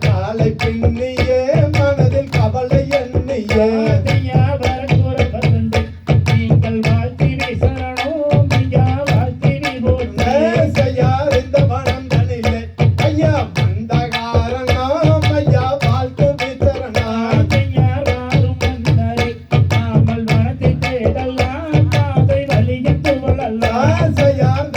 காலை பின்னியே மனதில் கவலை எண்ணியே. ஆசையார்